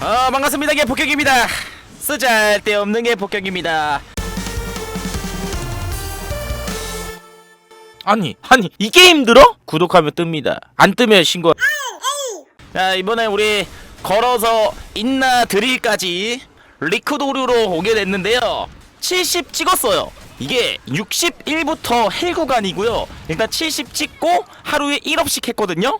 아 반갑습니다. 게 폭격입니다. 쓰잘데없는 게 폭격입니다. 아니 아니 이게 힘들어? 구독하면 뜹니다. 안 뜨면 신고. 자 이번에 우리 걸어서 인나 드릴까지 리크도르로 오게 됐는데요. 70 찍었어요. 이게 61부터 헬 구간이고요. 일단 70 찍고 하루에 1업씩 했거든요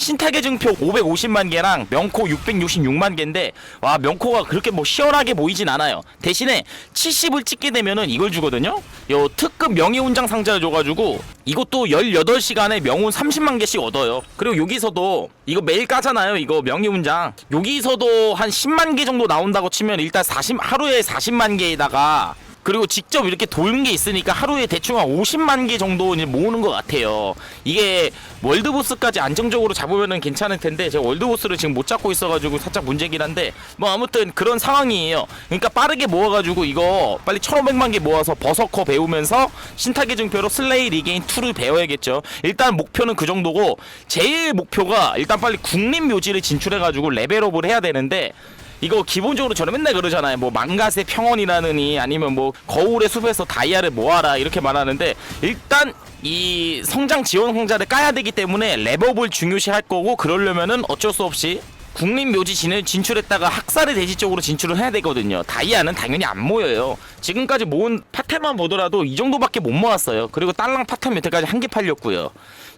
신타계 증표 550만 개랑 명코 666만 개인데 와 명코가 그렇게 뭐 시원하게 보이진 않아요. 대신에 70을 찍게 되면은 이걸 주거든요. 요 특급 명예훈장 상자를 줘가지고 이것도 18시간에 명훈 30만 개씩 얻어요. 그리고 여기서도 이거 매일 까잖아요 이거 명예훈장. 여기서도 한 10만 개 정도 나온다고 치면 일단 40 하루에 40만 개에다가 그리고 직접 이렇게 도는 게 있으니까 하루에 대충 한 50만 개 정도 이제 모으는 것 같아요. 이게 월드보스까지 안정적으로 잡으면은 괜찮을 텐데 제가 월드보스를 지금 못 잡고 있어가지고 살짝 문제긴 한데 뭐 아무튼 그런 상황이에요. 그러니까 빠르게 모아가지고 이거 빨리 1,500만 개 모아서 버서커 배우면서 신타계 증표로 슬레이 리게인 2를 배워야겠죠. 일단 목표는 그 정도고 제일 목표가 일단 빨리 국립 묘지를 진출해가지고 레벨업을 해야 되는데 이거 기본적으로 저는 맨날 그러잖아요. 뭐 망가세 평원이라느니 아니면 뭐 거울의 숲에서 다이아를 모아라 이렇게 말하는데 일단 이 성장 지원 상자를 까야 되기 때문에 랩업을 중요시 할 거고 그러려면은 어쩔 수 없이 국립묘지 진을 진출했다가 학살의 대지 쪽으로 진출을 해야 되거든요. 다이아는 당연히 안 모여요. 지금까지 모은 파템만 보더라도 이 정도밖에 못 모았어요. 그리고 딸랑 파템 여태까지 한 개 팔렸고요.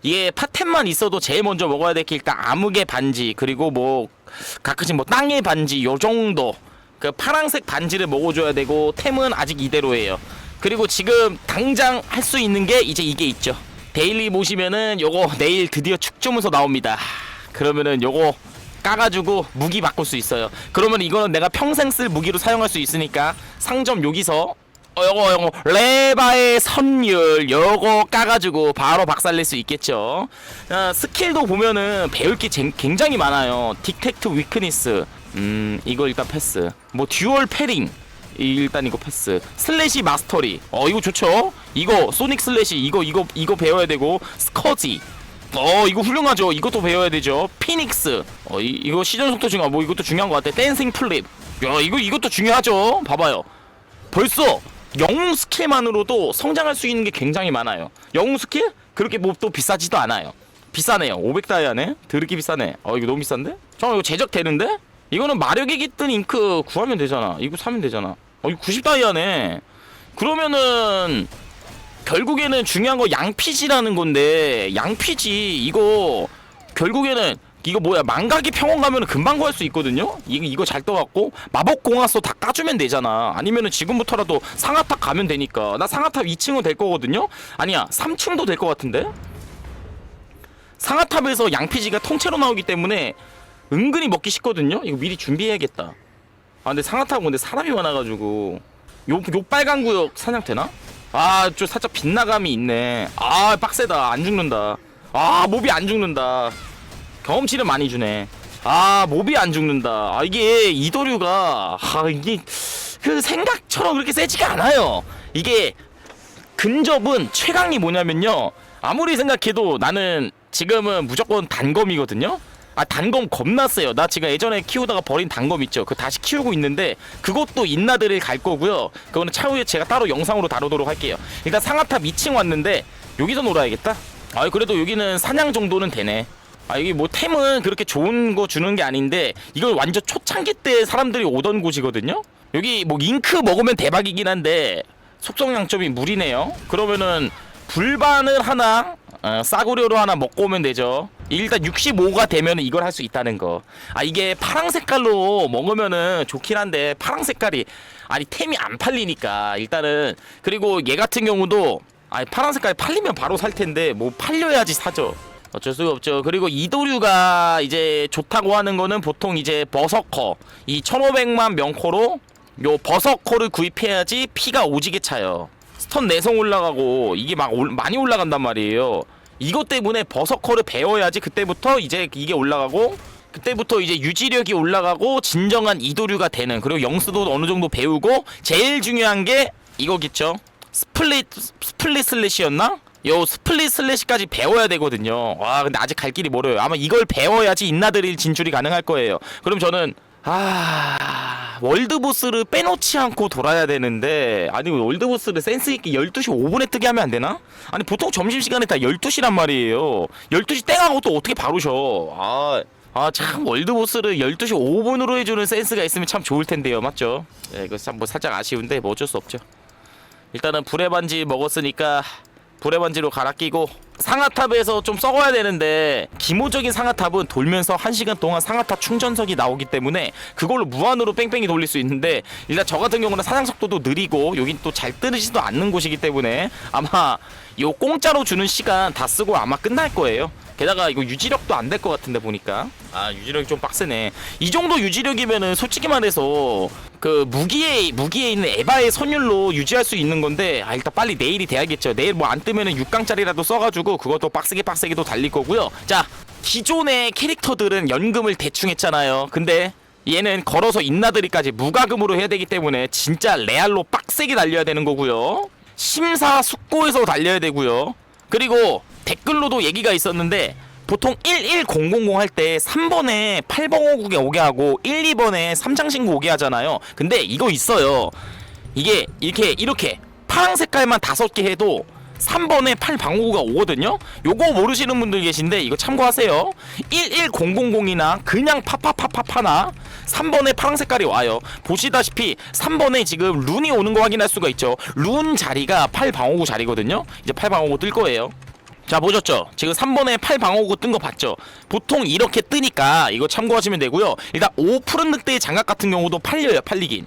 이게 파템만 있어도 제일 먼저 먹어야 될 게 일단 암흑의 반지 그리고 뭐 가끔씩 뭐 땅의 반지 요 정도 그 파랑색 반지를 먹어줘야 되고 템은 아직 이대로예요. 그리고 지금 당장 할 수 있는 게 이제 이게 있죠. 데일리 보시면은 요거 내일 드디어 축조문서 나옵니다. 그러면은 요거 까가지고 무기 바꿀 수 있어요. 그러면 이거는 내가 평생 쓸 무기로 사용할 수 있으니까 상점 여기서 어, 요거 요거 레바의 선율 요거 까가지고 바로 박살낼 수 있겠죠. 어, 스킬도 보면은 배울 게 쟁- 굉장히 많아요. 딕텍트 위크니스. 음 이거 일단 패스. 뭐 듀얼 패링. 이- 일단 이거 패스. 슬래시 마스터리. 어 이거 좋죠. 이거 소닉 슬래시 이거 이거 이거 배워야 되고 스커지. 어 이거 훌륭하죠. 이것도 배워야 되죠. 피닉스. 어 이, 이거 시전 속도 중요. 뭐 이것도 중요한 것 같아. 댄싱 플립. 야 이거 이것도 중요하죠. 봐봐요. 벌써 영웅 스킬만으로도 성장할 수 있는 게 굉장히 많아요. 영웅 스킬 그렇게 뭐 또 비싸지도 않아요. 비싸네요. 500다이아네. 드럽게 비싸네. 어 이거 너무 비싼데? 잠깐 이거 제작 되는데? 이거는 마력의 깃든 잉크 구하면 되잖아. 이거 사면 되잖아. 어 이거 90다이아네. 그러면은 결국에는 중요한 거 양피지라는 건데 양피지 이거 결국에는 이거 뭐야 망각의 평원 가면은 금방 구할 수 있거든요 이거 이거 잘 떠갖고 마법 공화소 다 까주면 되잖아 아니면은 지금부터라도 상하탑 가면 되니까 나 상하탑 2층은 될 거거든요 아니야 3층도 될 것 같은데 상하탑에서 양피지가 통째로 나오기 때문에 은근히 먹기 쉽거든요 이거 미리 준비해야겠다 아 근데 상하탑은 근데 사람이 많아가지고 요, 요 빨간 구역 사냥 되나? 아, 좀 살짝 빗나감이 있네. 아, 빡세다. 안 죽는다. 아, 몹이 안 죽는다. 경험치를 많이 주네. 아, 몹이 안 죽는다. 아, 이게 이도류가, 아, 이게 그 생각처럼 그렇게 세지가 않아요. 이게 근접은 최강이 뭐냐면요. 아무리 생각해도 나는 지금은 무조건 단검이거든요. 아 단검 겁나 세요. 나 지금 예전에 키우다가 버린 단검 있죠. 그 다시 키우고 있는데 그것도 인나들을 갈 거고요. 그거는 차후에 제가 따로 영상으로 다루도록 할게요. 일단 상하탑 2층 왔는데 여기서 놀아야겠다. 아 그래도 여기는 사냥 정도는 되네. 아 여기 뭐 템은 그렇게 좋은 거 주는 게 아닌데 이걸 완전 초창기 때 사람들이 오던 곳이거든요. 여기 뭐 잉크 먹으면 대박이긴 한데 속성 양점이 무리네요. 그러면은 불반을 하나 어, 싸구려로 하나 먹고 오면 되죠. 일단 65가 되면 이걸 할 수 있다는 거. 아 이게 파랑 색깔로 먹으면은 좋긴 한데 파랑 색깔이 아니 템이 안 팔리니까 일단은 그리고 얘 같은 경우도 아니 파란 색깔 팔리면 바로 살 텐데 뭐 팔려야지 사죠. 어쩔 수가 없죠. 그리고 이도류가 이제 좋다고 하는 거는 보통 이제 버서커 이 1500만 명코로 요 버서커를 구입해야지 피가 오지게 차요. 스턴 내성 올라가고 이게 막 올- 많이 올라간단 말이에요. 이것 때문에 버서커를 배워야지 그때부터 이제 이게 올라가고 그때부터 이제 유지력이 올라가고 진정한 이도류가 되는 그리고 영수도 어느 정도 배우고 제일 중요한 게 이거겠죠. 스플릿 스플릿 슬래시였나? 요 스플릿 슬래시까지 배워야 되거든요. 와 근데 아직 갈 길이 멀어요. 아마 이걸 배워야지 인나드릴 진출이 가능할 거예요. 그럼 저는 아 월드보스를 빼놓지 않고 돌아야 되는데 아니 월드보스를 센스있게 12시 5분에 뜨게 하면 안 되나? 아니 보통 점심시간에 다 12시란 말이에요 12시 땡하고 또 어떻게 바로 쉬어 아, 아참 월드보스를 12시 5분으로 해주는 센스가 있으면 참 좋을 텐데요 맞죠? 네, 이거 참뭐 살짝 아쉬운데 뭐 어쩔 수 없죠 일단은 불의 반지 먹었으니까 불의 반지로 갈아 끼고 상아탑에서 좀 썩어야 되는데 기모적인 상아탑은 돌면서 1시간 동안 상아탑 충전석이 나오기 때문에 그걸로 무한으로 뺑뺑이 돌릴 수 있는데 일단 저 같은 경우는 사냥 속도도 느리고 여긴 또 잘 뜨지도 않는 곳이기 때문에 아마 요 공짜로 주는 시간 다 쓰고 아마 끝날 거예요. 게다가 이거 유지력도 안 될 것 같은데 보니까 아 유지력이 좀 빡세네 이 정도 유지력이면은 솔직히 말해서 그 무기에 무기에 있는 에바의 선율로 유지할 수 있는 건데 아 일단 빨리 내일이 돼야겠죠. 내일 뭐 안 뜨면은 6강짜리라도 써가지고 그것도 빡세게 빡세게도 달릴 거고요. 자 기존의 캐릭터들은 연금을 대충 했잖아요. 근데 얘는 걸어서 인나들이까지 무과금으로 해야 되기 때문에 진짜 레알로 빡세게 달려야 되는 거고요. 심사숙고해서 달려야 되고요. 그리고 댓글로도 얘기가 있었는데 보통 11000 할 때 3번에 8번호국에 오게 하고 1, 2번에 3장신구 오게 하잖아요. 근데 이거 있어요. 이게 이렇게 이렇게 파란 색깔만 다섯 개 해도 3번에 8방어구가 오거든요. 요거 모르시는 분들 계신데 이거 참고하세요. 11000이나 그냥 파파파파파나 3번에 파란 색깔이 와요. 보시다시피 3번에 지금 룬이 오는 거 확인할 수가 있죠. 룬 자리가 8방어구 자리거든요. 이제 8방어구 뜰 거예요. 자 보셨죠? 지금 3번에 8 방어구 뜬 거 봤죠? 보통 이렇게 뜨니까 이거 참고하시면 되고요. 일단 5 푸른 늑대의 장갑 같은 경우도 팔려요. 팔리긴.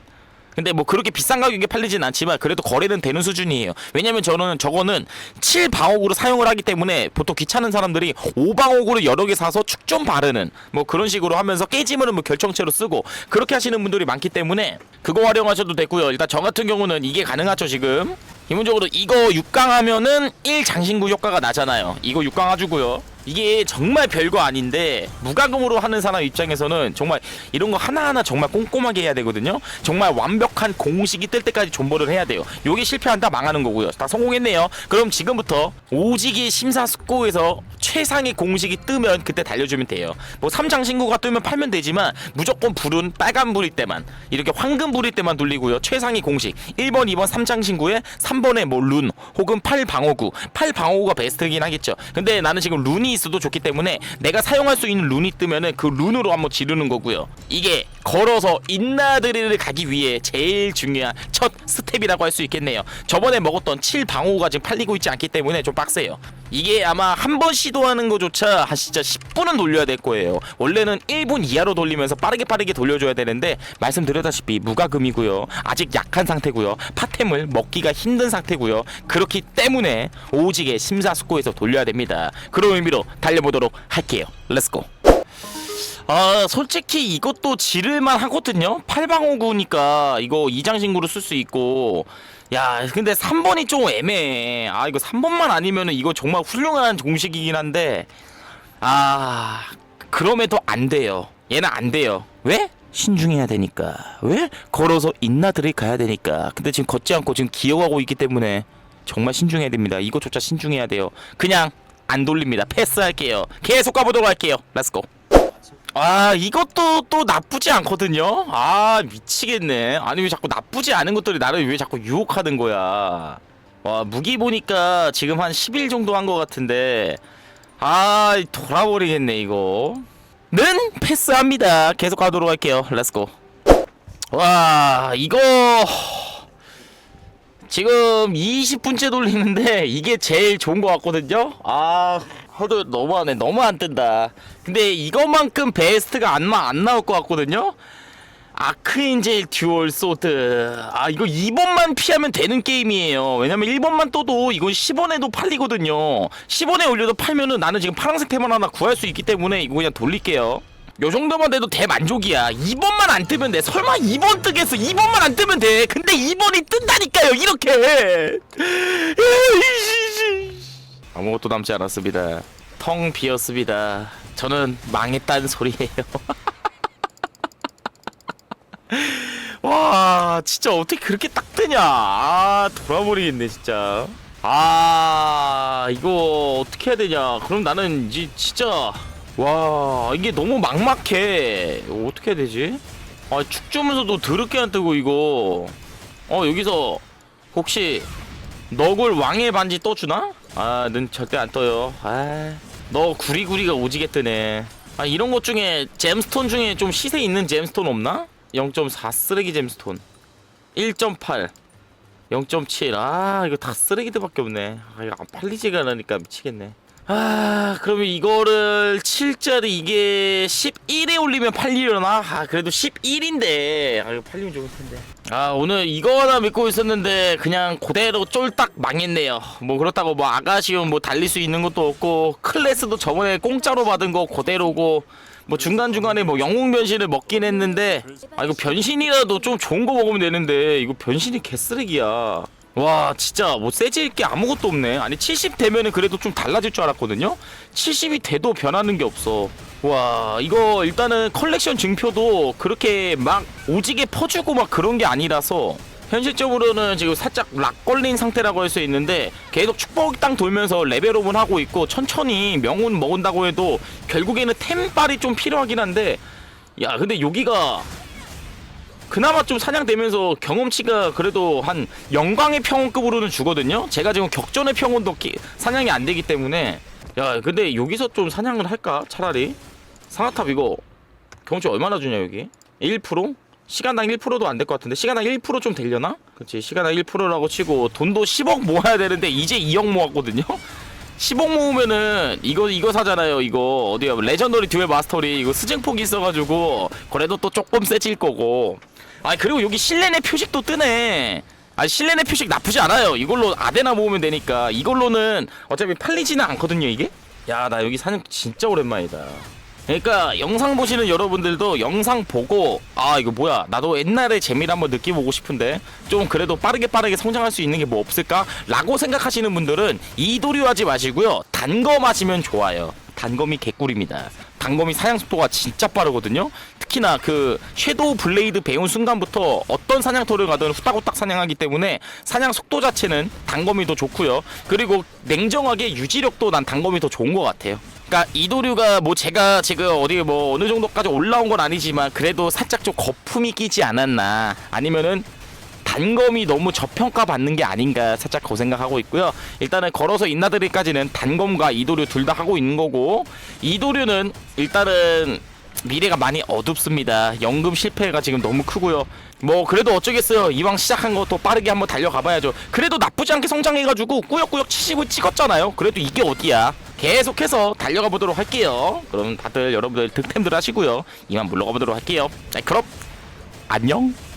근데 뭐 그렇게 비싼 가격에 팔리진 않지만 그래도 거래는 되는 수준이에요. 왜냐면 저는 저거는 7 방어구로 사용을 하기 때문에 보통 귀찮은 사람들이 5 방어구를 여러 개 사서 축 좀 바르는 뭐 그런 식으로 하면서 깨지면은 뭐 결정체로 쓰고 그렇게 하시는 분들이 많기 때문에 그거 활용하셔도 되고요. 일단 저 같은 경우는 이게 가능하죠 지금. 기본적으로 이거 6강 하면은 1장신구 효과가 나잖아요. 이거 6강 해주고요. 이게 정말 별거 아닌데 무과금으로 하는 사람 입장에서는 정말 이런 거 하나하나 정말 꼼꼼하게 해야 되거든요. 정말 완벽한 공식이 뜰 때까지 존버를 해야 돼요. 요게 실패한다 망하는 거고요. 다 성공했네요. 그럼 지금부터 오지기 심사숙고에서 최상의 공식이 뜨면 그때 달려주면 돼요. 뭐 3장 신고가 뜨면 팔면 되지만 무조건 불은 빨간 불일 때만 이렇게 황금 불일 때만 돌리고요. 최상의 공식 1번, 2번, 3장 신고에 3번에 뭐 룬 혹은 8방어구 8방어구가 베스트긴 하겠죠. 근데 나는 지금 룬이 있어도 좋기 때문에 내가 사용할 수 있는 룬이 뜨면은 그 룬으로 한번 지르는 거고요. 이게 걸어서 인나드리를 가기 위해 제일 중요한 첫 스텝이라고 할 수 있겠네요. 저번에 먹었던 7방어구가 지금 팔리고 있지 않기 때문에 좀 빡세요. 이게 아마 한 번 시도하는 거조차 한 진짜 10분은 돌려야 될 거예요. 원래는 1분 이하로 돌리면서 빠르게 빠르게 돌려줘야 되는데 말씀드렸다시피 무과금이고요. 아직 약한 상태고요. 파템을 먹기가 힘든 상태고요. 그렇기 때문에 오지게 심사숙고해서 돌려야 됩니다. 그런 의미로 달려보도록 할게요. 렛츠고. 아 솔직히 이것도 지를만 하거든요 8방어구니까 이거 이장신구로 쓸 수 있고 야 근데 3번이 좀 애매해. 아 이거 3번만 아니면은 이거 정말 훌륭한 공식이긴 한데. 아 그럼에도 안 돼요. 얘는 안 돼요. 왜? 신중해야 되니까. 왜? 걸어서 인나들이 가야 되니까. 근데 지금 걷지 않고 지금 기어가고 있기 때문에 정말 신중해야 됩니다. 이거조차 신중해야 돼요. 그냥 안 돌립니다. 패스할게요. 계속 가보도록 할게요. 렛츠고 아 이것도 또 나쁘지 않거든요? 아 미치겠네. 아니 왜 자꾸 나쁘지 않은 것들이 나를 왜 자꾸 유혹하는 거야? 와 무기 보니까 지금 한 10일 정도 한 것 같은데. 아 돌아버리겠네 이거. 는 패스합니다. 계속 가도록 할게요. 렛츠고 와 이거. 지금 20분째 돌리는데 이게 제일 좋은 것 같거든요? 아 허도 너무하네 너무 안 뜬다. 근데 이것만큼 베스트가 안, 나, 안 나올 것 같거든요? 아크인젤 듀얼 소드. 아 이거 2번만 피하면 되는 게임이에요. 왜냐면 1번만 떠도 이건 10원에도 팔리거든요. 10원에 올려도 팔면은 나는 지금 파란색 템을 하나 구할 수 있기 때문에 이거 그냥 돌릴게요. 요 정도만 돼도 대만족이야. 2번만 안 뜨면 돼. 설마 2번 뜨겠어? 2번만 안 뜨면 돼. 근데 2번이 뜬다니까요 이렇게 아무것도 남지 않았습니다. 텅 비었습니다. 저는 망했다는 소리예요. 와 진짜 어떻게 그렇게 딱 뜨냐? 아 돌아버리겠네 진짜. 아 이거 어떻게 해야 되냐? 그럼 나는 이제 진짜 와 이게 너무 막막해. 어떻게 해야 되지? 아 축 주면서도 더럽게 안 뜨고 이거. 어 여기서 혹시 너굴 왕의 반지 떠주나? 아, 는 절대 안 떠요. 아, 너 구리구리가 오지게 뜨네. 아, 이런 것 중에 잼스톤 중에 좀 시세 있는 잼스톤 없나? 0.4 쓰레기 잼스톤. 1.8. 0.7. 아, 이거 다 쓰레기들밖에 없네. 아, 이거 안 팔리지가 않으니까 미치겠네. 아, 그러면 이거를 7짜리 이게 11에 올리면 팔리려나? 아, 그래도 11인데. 아, 이거 팔리면 좋을 텐데. 아, 오늘 이거 하나 믿고 있었는데 그냥 그대로 쫄딱 망했네요. 뭐 그렇다고 뭐 아가시온 뭐 달릴 수 있는 것도 없고 클래스도 저번에 공짜로 받은 거 그대로고 뭐 중간중간에 뭐 영웅 변신을 먹긴 했는데 아, 이거 변신이라도 좀 좋은 거 먹으면 되는데 이거 변신이 개쓰레기야. 와 진짜 뭐 세질 게 아무것도 없네. 아니 70 되면은 그래도 좀 달라질 줄 알았거든요? 70이 돼도 변하는 게 없어. 와 이거 일단은 컬렉션 증표도 그렇게 막 오지게 퍼주고 막 그런 게 아니라서 현실적으로는 지금 살짝 락 걸린 상태라고 할 수 있는데 계속 축복 땅 돌면서 레벨업은 하고 있고 천천히 명운 먹은다고 해도 결국에는 템빨이 좀 필요하긴 한데 야 근데 여기가 그나마 좀 사냥되면서 경험치가 그래도 한 영광의 평온급으로는 주거든요. 제가 지금 격전의 평온도 기- 사냥이 안 되기 때문에 야 근데 여기서 좀 사냥을 할까 차라리 상아탑 이거 경험치 얼마나 주냐 여기 1%? 시간당 1%도 안 될 것 같은데 시간당 1%좀 되려나? 그렇지 시간당 1%라고 치고 돈도 10억 모아야 되는데 이제 2억 모았거든요. 10억 모으면은 이거 이거 사잖아요. 이거 어디야 레전더리 듀얼 마스터리 이거 스증폭이 있어가지고 그래도 또 조금 세질 거고. 아 그리고 여기 실내내 표식도 뜨네. 아 실내내 표식 나쁘지 않아요. 이걸로 아데나 모으면 되니까 이걸로는 어차피 팔리지는 않거든요 이게. 야 나 여기 사냥 진짜 오랜만이다. 그러니까 영상 보시는 여러분들도 영상 보고 아 이거 뭐야 나도 옛날의 재미를 한번 느껴보고 싶은데 좀 그래도 빠르게 빠르게 성장할 수 있는 게 뭐 없을까? 라고 생각하시는 분들은 이도류하지 마시고요 단 거 마시면 좋아요 단검이 개꿀입니다. 단검이 사냥 속도가 진짜 빠르거든요. 특히나 그 섀도우 블레이드 배운 순간부터 어떤 사냥터를 가든 후딱후딱 사냥하기 때문에 사냥 속도 자체는 단검이 더 좋고요. 그리고 냉정하게 유지력도 난 단검이 더 좋은 것 같아요. 그러니까 이도류가 뭐 제가 지금 어디 뭐 어느 정도까지 올라온 건 아니지만 그래도 살짝 좀 거품이 끼지 않았나 아니면은 단검이 너무 저평가 받는 게 아닌가 살짝 그 생각하고 있고요. 일단은 걸어서 인나들이까지는 단검과 이도류 둘 다 하고 있는 거고 이도류는 일단은 미래가 많이 어둡습니다. 연금 실패가 지금 너무 크고요. 뭐 그래도 어쩌겠어요. 이왕 시작한 거또 빠르게 한번 달려가 봐야죠. 그래도 나쁘지 않게 성장해가지고 꾸역꾸역 70을 찍었잖아요. 그래도 이게 어디야? 계속해서 달려가 보도록 할게요. 그럼 다들 여러분들 득템들 하시고요. 이만 물러가 보도록 할게요. 자 그럼 안녕.